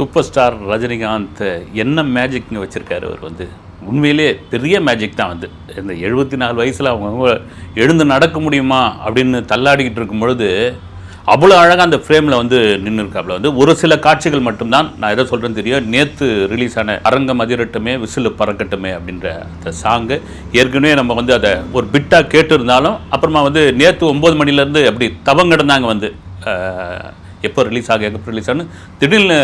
Super star Rajinikanth என்ன மேஜிக்ங்க வச்சுருக்காரு அவர் வந்து? உண்மையிலே பெரிய மேஜிக் தான் வந்து. இந்த எழுபத்தி நாலு வயசில் அவங்க எழுந்து நடக்க முடியுமா அப்படின்னு தள்ளாடிக்கிட்டு இருக்கும் பொழுது அவ்வளோ அழகாக அந்த ஃப்ரேமில் வந்து நின்று இருக்காப்புல வந்து ஒரு சில காட்சிகள் மட்டும்தான் நான் எதை சொல்கிறேன்னு தெரியும். நேற்று ரிலீஸ் ஆன அரங்கம் அதிரட்டுமே விசில் பறக்கட்டுமே அப்படின்ற அந்த சாங்கு ஏற்கனவே நம்ம வந்து அதை ஒரு பிட்டாக கேட்டிருந்தாலும் அப்புறமா வந்து நேற்று ஒம்பது மணிலேருந்து அப்படி தவங்கிடந்தாங்க வந்து எப்போ ரிலீஸ் ஆக எப்போ ரிலீஸ் ஆகுன்னு திடீர்னு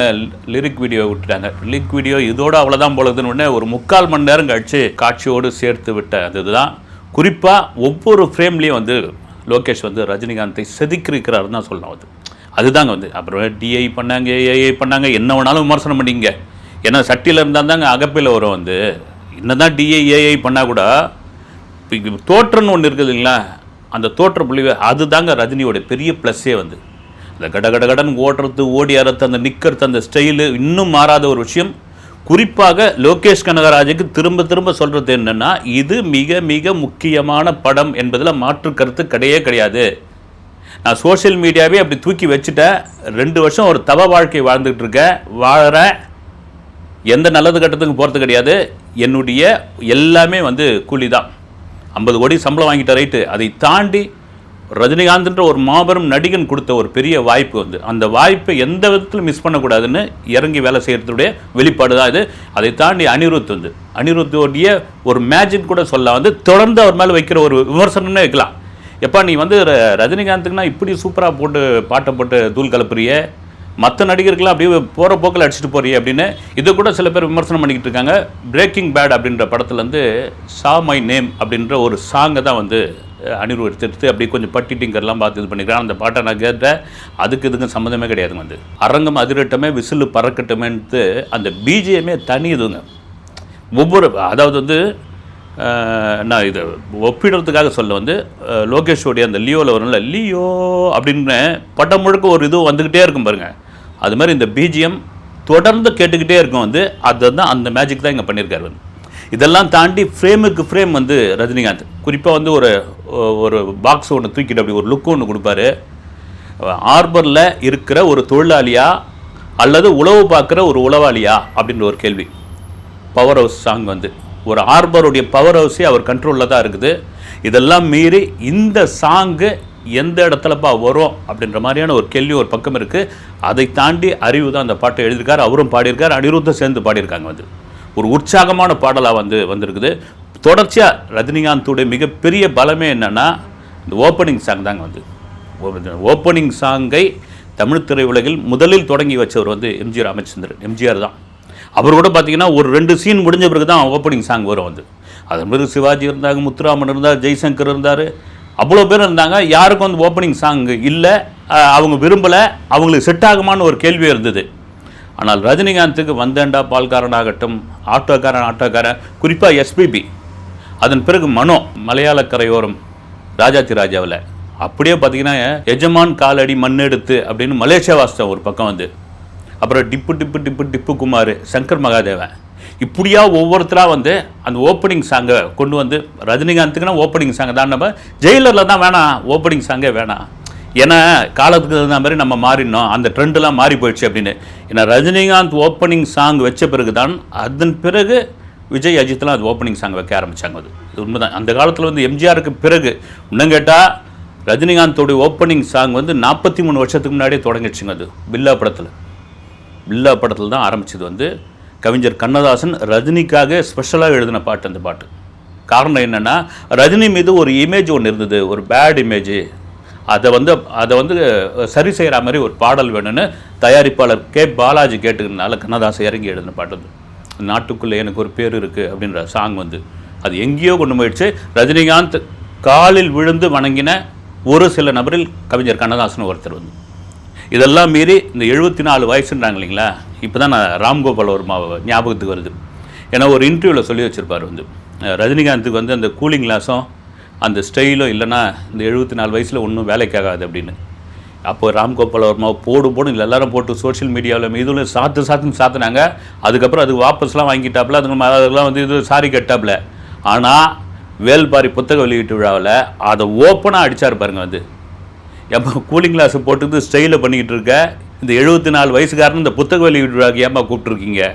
லிரிக் வீடியோ விட்டுட்டாங்க. லிரிக் வீடியோ இதோடு அவ்வளோதான் போலதுன்னு உடனே ஒரு முக்கால் மணி நேரம் கழிச்சு காட்சியோடு சேர்த்து விட்ட அதுதான் இதுதான். குறிப்பாக ஒவ்வொரு ஃப்ரேம்லேயும் வந்து லோகேஷ் வந்து ரஜினிகாந்தை செதுக்கிருக்கிறாருன்னு தான் சொல்லலாம் அது. அதுதாங்க வந்து. அப்புறம் டிஐ பண்ணாங்க ஏஐ பண்ணாங்க என்ன வேணாலும் விமர்சனம் பண்ணிங்க. ஏன்னா சட்டியில் இருந்தால் தாங்க அகப்பையில் வரும் வந்து. என்ன தான் டிஐ ஏஐ பண்ணால் கூட இப்போ தோற்றம்னு ஒன்று இருக்குது இல்லைங்களா? அந்த தோற்ற புள்ளி அதுதாங்க ரஜினியோட பெரிய ப்ளஸ்ஸே வந்து. இந்த கட கட கடன் ஓடுறது ஓடி அறுத்து அந்த நிற்கிறது அந்த ஸ்டைலு இன்னும் மாறாத ஒரு விஷயம். குறிப்பாக லோகேஷ் கனகராஜுக்கு திரும்ப திரும்ப சொல்கிறது என்னென்னா இது மிக மிக முக்கியமான படம் என்பதில் மாற்று கருத்து கிடையவே கிடையாது. நான் சோஷியல் மீடியாவே அப்படி தூக்கி வச்சுட்டேன். ரெண்டு வருஷம் ஒரு தவ வாழ்க்கை வாழ்ந்துகிட்டு இருக்கேன். வாழறேன். எந்த நல்லது கட்டத்துக்கும் போகிறது கிடையாது. என்னுடைய எல்லாமே வந்து கூலி தான் ஐம்பது கோடி சம்பளம் வாங்கிட்ட ரைட்டு அதை தாண்டி ரஜினிகாந்த்ன்ற ஒரு மாபெரும் நடிகன் கொடுத்த ஒரு பெரிய வாய்ப்பு வந்து. அந்த வாய்ப்பை எந்த விதத்திலும் மிஸ் பண்ணக்கூடாதுன்னு இறங்கி வேலை செய்கிறதுடைய வெளிப்பாடு தான் இது. அதை தாண்டி அனிருத் வந்து. அனிருத்தோடைய ஒரு மேஜிக் கூட சொல்ல வந்து தொடர்ந்து அவர் மேலே வைக்கிற ஒரு விமர்சனம்னே வைக்கலாம். எப்பா நீ வந்து ர- ரஜினிகாந்துக்குனா இப்படி சூப்பராக போட்டு பாட்டை போட்டு தூள் கலப்புறிய? மற்ற நடிகர்கள்லாம் அப்படியே போகிற போக்கில் அடிச்சுட்டு போறியே அப்படின்னு. இதை கூட சில பேர் விமர்சனம் பண்ணிக்கிட்டு இருக்காங்க. பிரேக்கிங் பேட் அப்படின்ற படத்துலேருந்து சா மை நேம் அப்படின்ற ஒரு சாங்கை தான் வந்து அஹ், திருத்து எடுத்து எடுத்து அப்படியே கொஞ்சம் பட்டி டிங்கர்லாம் பார்த்து இது பண்ணிக்கிறேன். அந்த பாட்டை நான் கேட்டேன். அதுக்கு இதுக்கும் சம்மந்தமே கிடையாதுங்க வந்து அரங்கம் அதிரட்டமே விசில் பறக்கட்டுமேன்ட்டு அந்த பிஜிஎம்மே தனி இதுங்க. ஒவ்வொரு அதாவது வந்து நான் இதை ஒப்பிடுறதுக்காக சொல்ல வந்து லோகேஷோடைய அந்த லியோவில் வரும்ல லியோ அப்படின்னு படம் முழுக்க ஒரு இது வந்துக்கிட்டே இருக்கும் பாருங்கள் அது மாதிரி இந்த பிஜிஎம் தொடர்ந்து கேட்டுக்கிட்டே இருக்கும் வந்து அதுதான் அந்த மேஜிக் தான் இங்கே பண்ணியிருக்காரு வந்து. இதெல்லாம் தாண்டி ஃப்ரேமுக்கு ஃப்ரேம் வந்து ரஜினிகாந்த். குறிப்பாக வந்து ஒரு ஒரு பாக்ஸ் ஒன்று தூக்கிட்டு அப்படி ஒரு லுக் ஒன்று கொடுப்பாரு. ஆர்பரில் இருக்கிற ஒரு தொழிலாளியா அல்லது உழவு பார்க்குற ஒரு உளவாளியா அப்படின்ற ஒரு கேள்வி. பவர் ஹவுஸ் சாங் வந்து. ஒரு ஆர்பருடைய பவர் ஹவுஸே அவர் கண்ட்ரோலில் தான் இருக்குது. இதெல்லாம் மீறி இந்த சாங்கு எந்த இடத்துலப்பா வரும் அப்படின்ற மாதிரியான ஒரு கேள்வி ஒரு பக்கம் இருக்குது அதை தாண்டி அறிவு தான் அந்த பாட்டை எழுதியிருக்காரு. அவரும் பாடியிருக்கார். அனிருத்தம் சேர்ந்து பாடியிருக்காங்க வந்து. ஒரு உற்சாகமான பாடலாக வந்து வந்திருக்குது. தொடர்ச்சியாக ரஜினிகாந்தோடைய மிகப்பெரிய பலமே என்னென்னா இந்த ஓப்பனிங் சாங் தாங்க வந்து. ஓப்பனிங் சாங்கை தமிழ் திரையுலகில் முதலில் தொடங்கி வச்சவர் வந்து எம்ஜிஆர் ராமச்சந்திரன் எம்ஜிஆர் தான். அவர் கூட பார்த்தீங்கன்னா ஒரு ரெண்டு சீன் முடிஞ்ச பிறகு தான் ஓப்பனிங் சாங் வரும் வந்து. அதன் பிறகு சிவாஜி இருந்தாங்க முத்துராமன் இருந்தார் ஜெய்சங்கர் இருந்தார். அவ்வளோ பேர் இருந்தாங்க. யாருக்கும் வந்து ஓப்பனிங் சாங் இல்லை அவங்க விரும்பலை. அவங்களுக்கு செட் ஆகுமான்னு ஒரு கேள்வி இருந்தது. ஆனால் ரஜினிகாந்துக்கு வந்தேண்டா பால்காரனாகட்டும் ஆட்டோக்காரன் ஆட்டோக்காரன் குறிப்பாக எஸ்பிபி அதன் பிறகு மனோ மலையாள கரையோரம் ராஜாத்தி ராஜாவில். அப்படியே பார்த்தீங்கன்னா எஜமான் காலடி மண்ணெடுத்து அப்படின்னு மலேசியா வாஸ்தவம் ஒரு பக்கம் வந்து. அப்புறம் டிப்பு டிப்பு டிப்பு டிப்பு குமார் சங்கர் மகாதேவன். இப்படியா ஒவ்வொருத்தராக வந்து அந்த ஓப்பனிங் சாங்கை கொண்டு வந்து ரஜினிகாந்துக்குன்னா ஓப்பனிங் சாங் தான். நம்ம ஜெயிலரில் தான் வேணாம் ஓப்பனிங் சாங்கே வேணாம். ஏன்னா காலத்துக்கு தகுந்த மாதிரி நம்ம மாறினோம் அந்த ட்ரெண்டெல்லாம் மாறி போயிடுச்சு அப்படின்னு. ஏன்னா ரஜினிகாந்த் ஓப்பனிங் சாங் வச்ச பிறகு தான் அதன் பிறகு விஜய் அஜித்லாம் அது ஓப்பனிங் சாங் வைக்க ஆரம்பிச்சாங்க அது. இது உண்மைதான். அந்த காலத்தில் வந்து எம்ஜிஆருக்கு பிறகு இன்னும் கேட்டால் ரஜினிகாந்தோடைய ஓப்பனிங் சாங் வந்து நாற்பத்தி மூணு வருஷத்துக்கு முன்னாடியே தொடங்கிடுச்சுங்க அது. பில்லா படத்தில். பில்லா படத்தில் தான் ஆரம்பிச்சது வந்து கவிஞர் கண்ணதாசன் ரஜினிக்காக ஸ்பெஷலாக எழுதின பாட்டு அந்த பாட்டு. காரணம் என்னென்னா ரஜினி மீது ஒரு இமேஜ் ஒன்று இருந்தது. ஒரு பேட் இமேஜ் அதை வந்து அதை வந்து சரி செய்கிற மாதிரி ஒரு பாடல் வேணும்னு தயாரிப்பாளர் கே. பாலாஜி கேட்டுக்கிறதுனால கண்ணதாசன் இறங்கி எழுதின பாட்டு நாட்டுக்குள்ளே எனக்கு ஒரு பேர் இருக்குது அப்படின்ற சாங் வந்து. அது எங்கேயோ கொண்டு போயிடுச்சு. ரஜினிகாந்த் காலில் விழுந்து வணங்கின ஒரு சில நபரில் கவிஞர் கண்ணதாசன் ஒருத்தர் வந்து. இதெல்லாம் மீறி இந்த எழுபத்தி நாலு வயசுன்றாங்க இல்லைங்களா? இப்போ தான் நான் ராம்கோபால் ஒரு ஞாபகத்துக்கு வருது. ஏன்னா ஒரு இன்டர்வியூவில் சொல்லி வச்சுருப்பார் வந்து. ரஜினிகாந்துக்கு வந்து அந்த கூலிங் கிளாஸும் அந்த ஸ்டைலும் இல்லைன்னா இந்த எழுபத்தி நாலு வயசில் ஒன்றும் வேலைக்காகாது அப்படின்னு. அப்போ ராம்கோபால் வர்மா போடு போடும் இல்லை எல்லாரும் போட்டு சோஷியல் மீடியாவில் இதுல சாத்து சாத்துன்னு சாத்துனாங்க. அதுக்கப்புறம் அதுக்கு வாபஸ்லாம் வாங்கிட்டாப்புல அதுக்கு ம- அதெல்லாம் வந்து இது சாரி கட்டாப்புல. ஆனால் வேல்பாரி புத்தக வெளியீட்டு விழாவில் அதை ஓப்பனாக அடித்தார் பாருங்க வந்து. எப்போ கூலிங் கிளாஸ் போட்டு ஸ்டைலில் பண்ணிக்கிட்டு இருக்க இந்த எழுபத்தி நாலு வயசுக்காரன் இந்த புத்தக வெளியீடு ஏமா கூப்பிட்டுருக்கீங்க?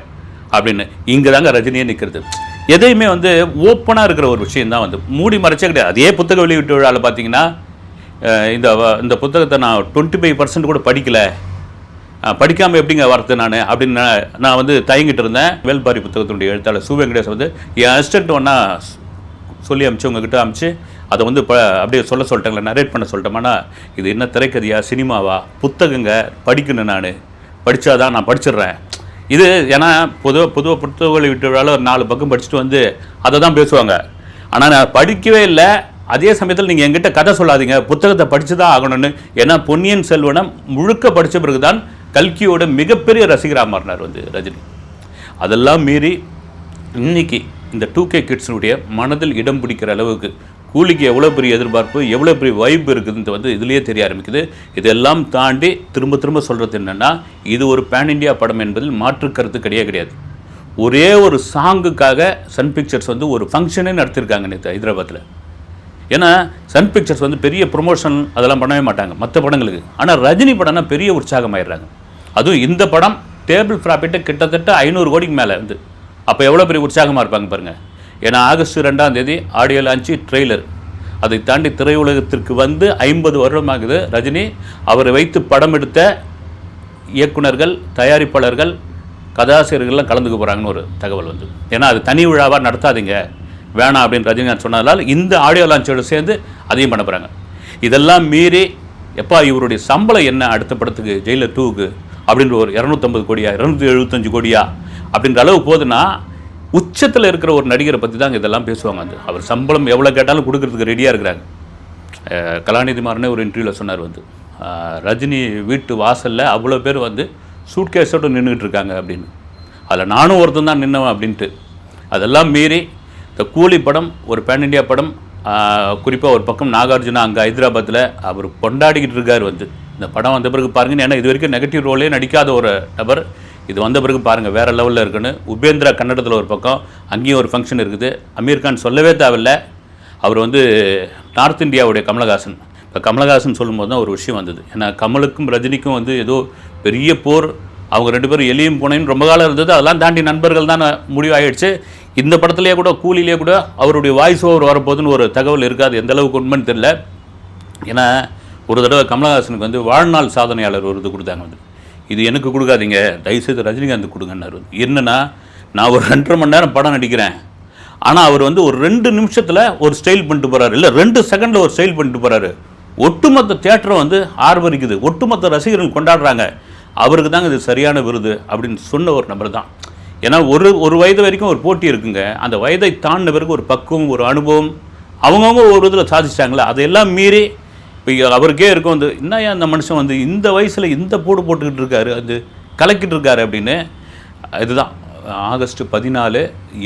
அப்படின்னு. இங்கே தாங்க ரஜினியே நிற்கிறது எதையுமே வந்து ஓப்பனாக இருக்கிற ஒரு விஷயம் தான் வந்து. மூடி மறைச்சே கிடையாது. அதே புத்தக வெளியீட்டு விழாவில் பார்த்தீங்கன்னா இந்த வ- இந்த புத்தகத்தை நான் டுவெண்ட்டி ஃபைவ் பர்சன்ட் கூட படிக்கலை. படிக்காமல் எப்படிங்க வரது நான்? அப்படின்னு நான் நான் வந்து தயங்கிட்டு இருந்தேன். வேல்பாரி புத்தகத்தினுடைய எழுத்தாளர் சு. வெங்கடேஷ் வந்து என் அசிஸ்டன்ட் ஒன்றா சொல்லி அமிச்சு உங்ககிட்ட அமிச்சு அதை வந்து ப அப்படியே சொல்ல சொல்லிட்டாங்களே நரேட் பண்ண சொல்லிட்டோம்னா இது என்ன திரைக்கதையா சினிமாவா? புத்தகங்க படிக்கணும் நான். படித்தாதான் நான் படிச்சிடுறேன். இது ஏன்னா பொதுவாக பொதுவாக புத்தகங்களை விட்டு ஒரு நாலு பக்கம் படிச்சுட்டு வந்து அதை தான் பேசுவாங்க. ஆனால் நான் படிக்கவே இல்லை. அதே சமயத்தில் நீங்கள் எங்கிட்ட கதை சொல்லாதீங்க. புத்தகத்தை படித்து தான் ஆகணும்னு. ஏன்னா பொன்னியின் செல்வனம் முழுக்க படித்த பிறகு தான் கல்கியோட மிகப்பெரிய ரசிகராக மாறினார் வந்து ரஜினி. அதெல்லாம் மீறி இன்னைக்கு இந்த டூ கே கிட்ஸினுடைய மனதில் இடம் பிடிக்கிற அளவுக்கு கூலிக்கு எவ்வளோ பெரிய எதிர்பார்ப்பு எவ்வளோ பெரிய வைப் இருக்குதுன்னு வந்து இதுலேயே தெரிய ஆரம்பிக்குது. இதெல்லாம் தாண்டி திரும்ப திரும்ப சொல்கிறது என்னென்னா இது ஒரு பேன் இண்டியா படம் என்பதில் மாற்று கருத்து கிடையாது கிடையாது. ஒரே ஒரு சாங்குக்காக சன் பிக்சர்ஸ் வந்து ஒரு ஃபங்க்ஷனே நடத்திருக்காங்க நேற்று ஹைதராபாத்தில் ஏன்னா சன் பிக்சர்ஸ் வந்து பெரிய ப்ரொமோஷன் அதெல்லாம் பண்ணவே மாட்டாங்க மற்ற படங்களுக்கு. ஆனால் ரஜினி படம்னா பெரிய உற்சாகமாயிடுறாங்க. அதுவும் இந்த படம் டேபிள் ப்ராஃபிட்டு கிட்டத்தட்ட ஐநூறு கோடிக்கு மேலே வந்து. அப்போ எவ்வளோ பெரிய உற்சாகமாக இருப்பாங்க பாருங்கள் ஏன்னா ஆகஸ்ட் ரெண்டாம் தேதி ஆடியோ லான்ச்சு ட்ரெய்லர். அதை தாண்டி திரையுலகத்திற்கு வந்து ஐம்பது வருடமாகுது. ரஜினி அவரை வைத்து படம் எடுத்த இயக்குனர்கள் தயாரிப்பாளர்கள் கதாசிரியர்கள்லாம் கலந்துக்க போகிறாங்கன்னு ஒரு தகவல் வந்து. ஏன்னா அது தனி விழாவாக நடத்தாதீங்க. வேணாம் அப்படின்னு ரஜினிகாந்த் சொன்னதால் இந்த ஆடியோ லான்ச்சோடு சேர்ந்து அதையும் பண்ண போகிறாங்க இதெல்லாம் மீறி எப்பா இவருடைய சம்பளம் என்ன? அடுத்த படத்துக்கு ஜெயிலர் டூவுக்கு அப்படின்ற ஒரு இரநூத்தம்பது கோடியா இரநூத்தி எழுபத்தஞ்சு கோடியா அப்படின்ற அளவு போகுதுன்னா உச்சத்தில் இருக்கிற ஒரு நடிகரை பற்றி தான் இதெல்லாம் பேசுவாங்க. அது அவர் சம்பளம் எவ்வளோ கேட்டாலும் கொடுக்கறதுக்கு ரெடியாக இருக்கிறாங்க. கலாநிதி மாறனே ஒரு இன்டர்வியூவில் சொன்னார் வந்து. ரஜினி வீட்டு வாசலில் அவ்வளோ பேர் வந்து சூட்கேஸோடு நின்றுட்டு இருக்காங்க அப்படின்னு. அதில் நானும் ஒருத்தன் தான் நின்னவன் அப்படின்ட்டு. அதெல்லாம் மீறி இந்த கூலி படம் ஒரு பேன் இண்டியா படம் குறிப்பாக ஒரு பக்கம் நாகார்ஜுனா அங்கே ஹைதராபாத்தில் அவர் கொண்டாடிக்கிட்டு இருக்கார் வந்து. இந்த படம் வந்த பிறகு பாருங்கன்னு ஏன்னா இது வரைக்கும் நெகட்டிவ் ரோலே நடிக்காத ஒரு நபர். இது வந்த பிறகு பாருங்கள் வேறு லெவலில் இருக்குன்னு. உபேந்திரா கன்னடத்தில் ஒரு பக்கம் அங்கேயும் ஒரு ஃபங்க்ஷன் இருக்குது. அமீர் கான் சொல்லவே தேவையில்லை. அவர் வந்து நார்த் இந்தியாவுடைய கமலஹாசன். இப்போ கமலஹாசன் சொல்லும்போது தான் ஒரு விஷயம் வந்தது. ஏன்னா கமலுக்கும் ரஜினிக்கும் வந்து ஏதோ பெரிய போர். அவங்க ரெண்டு பேரும் எலியும் போனேன்னு ரொம்ப காலம் இருந்தது. அதெல்லாம் தாண்டி நண்பர்கள் தான் முடிவாயிடுச்சு. இந்த படத்துலேயே கூட கூலிலேயே கூட அவருடைய வாய்ஸ் ஓவர் வரப்போகுதுன்னு ஒரு தகவல் இருக்காது எந்த அளவுக்கு உண்மைன்னு தெரியல. ஏன்னா ஒரு தடவை கமலஹாசனுக்கு வந்து வாழ்நாள் சாதனையாளர் விருது கொடுத்தாங்க வந்து. இது எனக்கு கொடுக்காதீங்க. தயவுசெய்து ரஜினிகாந்த் கொடுங்கன்னாரு என்னன்னா நான் ஒரு ரெண்டரை மணி நேரம் படம் நடிக்கிறேன். ஆனால் அவர் வந்து ஒரு ரெண்டு நிமிஷத்தில் ஒரு ஸ்டைல் பண்ணிட்டு போகிறாரு இல்லை ரெண்டு செகண்டில் ஒரு ஸ்டைல் பண்ணிட்டு போகிறாரு ஒட்டுமொத்த தேட்டரும் வந்து ஆர்வரிக்குது. ஒட்டுமொத்த ரசிகர்கள் கொண்டாடுறாங்க. அவருக்கு தாங்க இது சரியான விருது அப்படின்னு சொன்ன ஒரு நபர் தான். ஏன்னா ஒரு ஒரு வயது வரைக்கும் ஒரு போட்டி இருக்குங்க. அந்த வயதை தாண்டின பிறகு ஒரு பக்குவம் ஒரு அனுபவம் அவங்கவுங்க ஒரு இதில் சாதிச்சிட்டாங்களே அதையெல்லாம் மீறி இப்போ அவருக்கே இருக்கும் வந்து என்னையா அந்த மனுஷன் வந்து இந்த வயசில் இந்த போடு போட்டுக்கிட்டு இருக்காரு அது கலக்கிட்டு இருக்காரு அப்படின்னு. இதுதான் ஆகஸ்ட் பதினாலு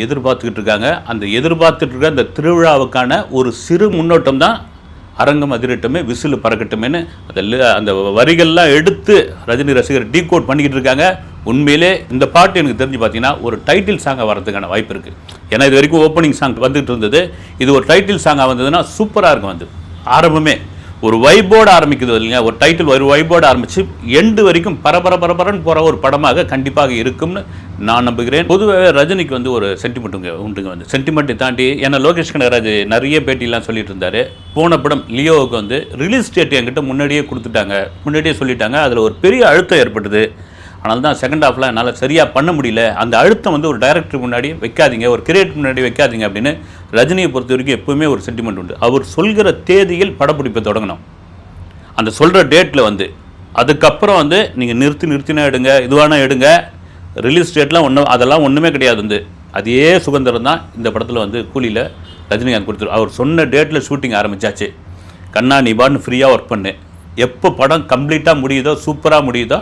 எதிர்பார்த்துக்கிட்டு இருக்காங்க. அந்த எதிர்பார்த்துட்டு இருக்க அந்த திருவிழாவுக்கான ஒரு சிறு முன்னோட்டம் தான் அரங்கம் அதிரட்டுமே விசில் பறக்கட்டுமேன்னு அதில் அந்த வரிகள்லாம் எடுத்து ரஜினி ரசிகர் டீ கோட் பண்ணிக்கிட்டு இருக்காங்க. உண்மையிலே இந்த பாட்டு எனக்கு தெரிஞ்சு பார்த்தீங்கன்னா ஒரு டைட்டில் சாங்காக வரதுக்கான வாய்ப்பு இருக்குது ஏன்னா இது வரைக்கும் ஓப்பனிங் சாங் வந்துகிட்டு இருந்தது. இது ஒரு டைட்டில் சாங்காக வந்ததுன்னா சூப்பராக இருக்கும் வந்து ஆரம்பமே. ஒரு வைபோர்டு ஆரம்பிக்குது இல்லைங்க. ஒரு டைட்டில் ஒரு வைபோர்டு ஆரம்பித்து எண்டு வரைக்கும் பரபர பரபரன்னு போகிற ஒரு படமாக கண்டிப்பாக இருக்கும்னு நான் நம்புகிறேன். பொதுவாகவே ரஜினிக்கு வந்து ஒரு சென்டிமெண்ட்டுங்க உண்டுங்க வந்து. சென்டிமெண்ட்டை தாண்டி ஏன்னா லோகேஷ் கனகராஜ் நிறைய பேட்டிலாம் சொல்லிட்டு இருந்தார். போன படம் லியோவுக்கு வந்து ரிலீஸ் டேட் என்கிட்ட முன்னாடியே கொடுத்துட்டாங்க. முன்னாடியே சொல்லிட்டாங்க. அதில் ஒரு பெரிய அழுத்தம் ஏற்பட்டது. ஆனால் தான் செகண்ட் ஹாஃபில் என்னால் சரியாக பண்ண முடியல. அந்த அழுத்தம் வந்து ஒரு டைரக்டர் முன்னாடி வைக்காதீங்க ஒரு கிரியேட் முன்னாடி வைக்காதீங்க அப்படின்னு ரஜினியை பொறுத்த வரைக்கும் எப்பவுமே ஒரு சென்டிமெண்ட் உண்டு. அவர் சொல்கிற தேதியில் படப்பிடிப்பை தொடங்கணும். அந்த சொல்கிற டேட்டில் வந்து அதுக்கப்புறம் வந்து நீங்கள் நிறுத்தி நிறுத்தினா எடுங்க இதுவானா எடுங்க ரிலீஸ் டேட்லாம் ஒன்றும் அதெல்லாம் ஒன்றுமே கிடையாது வந்து. அதே சுதந்திரம் தான் இந்த படத்தில் வந்து கூலியில் ரஜினிகாந்த் கொடுத்துரு அவர் சொன்ன டேட்டில் ஷூட்டிங் ஆரம்பிச்சாச்சு. கண்ணா நிபான்னு ஃப்ரீயாக ஒர்க் பண்ணு. எப்போ படம் கம்ப்ளீட்டாக முடியுதோ சூப்பராக முடியுதோ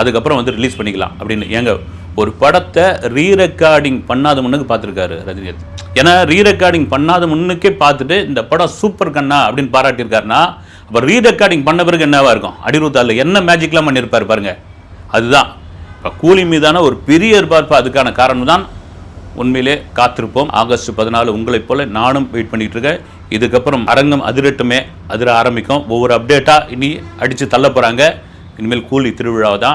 அதுக்கப்புறம் வந்து ரிலீஸ் பண்ணிக்கலாம் அப்படின்னு. ஏங்க ஒரு படத்தை ரீ ரெக்கார்டிங் பண்ணாத முன்னுக்கு பார்த்துருக்காரு ரஜினிகாந்த். ஏன்னா ரீ ரெக்கார்டிங் பண்ணாத முன்னுக்கே பார்த்துட்டு இந்த படம் சூப்பர் கண்ணா அப்படின்னு பாராட்டியிருக்காருன்னா அப்போ ரீ ரெக்கார்டிங் பண்ண பிறகு என்னவா இருக்கும்? அடிருத்தாலில் என்ன மேஜிக்லாம் பண்ணியிருப்பார் பாருங்க. அதுதான். இப்போ கூலி மீதான ஒரு பெரிய எதிர்பார்ப்பு அதுக்கான காரணம் தான் உண்மையிலே காத்திருப்போம். ஆகஸ்ட் பதினாலு உங்களைப் போல நானும் வெயிட் பண்ணிகிட்டு இருக்கேன் இதுக்கப்புறம் அரங்கம் அதிரட்டுமே அதிர ஆரம்பிக்கும். ஒவ்வொரு அப்டேட்டாக இனி அடித்து தள்ள போகிறாங்க இனிமேல் கூலி திருவிழா தான்